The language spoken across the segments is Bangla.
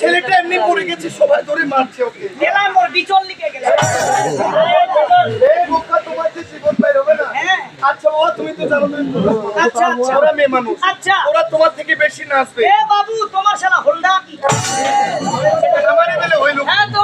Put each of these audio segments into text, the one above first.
ছেলেটা এমনি পড়ে গেছে সবাই ধরে মারছে ওকে। গেলাম ওর বিচল লিখে বোকা তোমার যে জীবন বের হবে না? হ্যাঁ। আচ্ছা বাবা তুমি তো জানো তুমি আচ্ছা, আচ্ছা। ওরা মেয়ে মানুষ। আচ্ছা। ওরা তোমার থেকে বেশি নাচবে। এ বাবু তোমার শালা হলদা কি? আমারই বেলে হইল। হ্যাঁ তোমার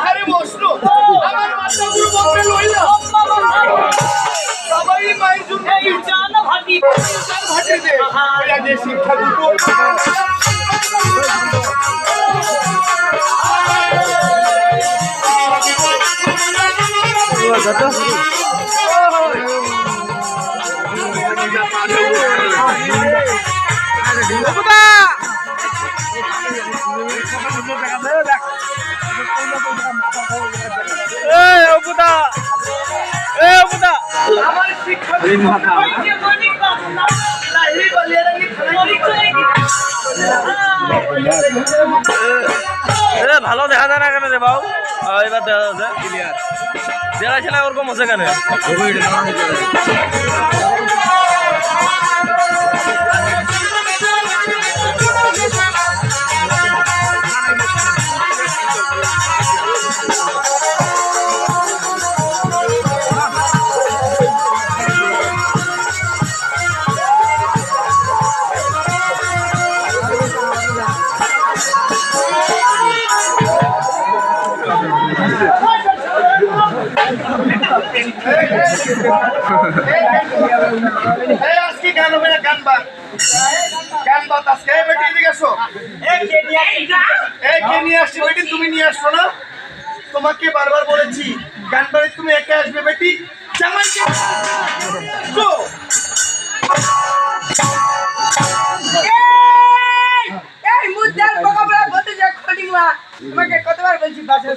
আরে মশরু, আমার মাথা শিক্ষা ভালো দেখা যায় না কেন রে বাবু? এবার দেখা যাচ্ছে ক্লিয়ার দেখা ছিল ওরকম হচ্ছে কেন? আজকে গান হবে না গান বাদ। গান আজকে। এই বেটি এদিকে আসো। কে নিয়ে আসছি বেটি? তুমি নিয়ে আসছো না? তোমাকে বারবার বলেছি গান বাড়ি তুমি একা আসবে বেটি। জামাইকে। আসো। এই করতে যা খলিমা তোমাকে কতবার বলছি বাসের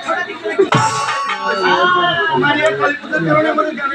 ছটা দিক করেছি মারিয়া কালী পূজার কারণে আমাদের গানে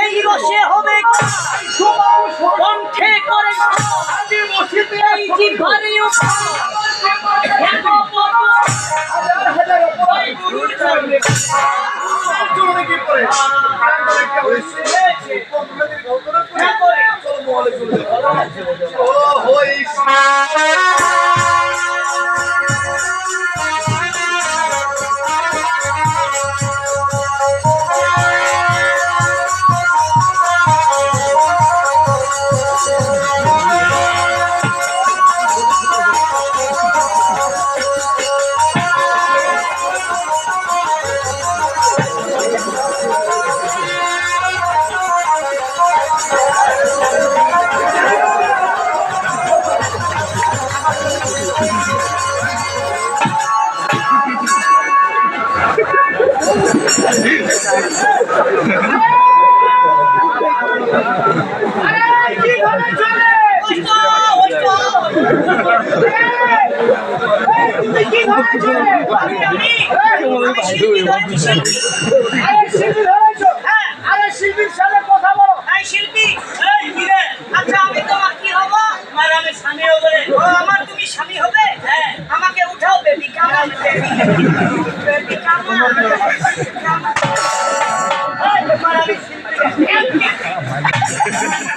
এই কণ্ঠে করে এই জিভারে ও হইস কি ধরে চলে? আমি আমি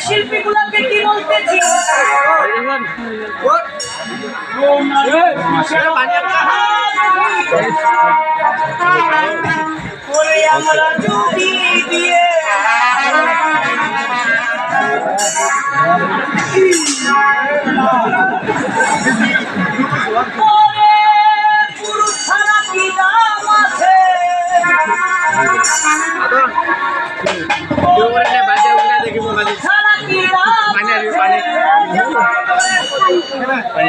শিল্পীগুলোকে কি বলতেছি আমরা যদি দিয়ে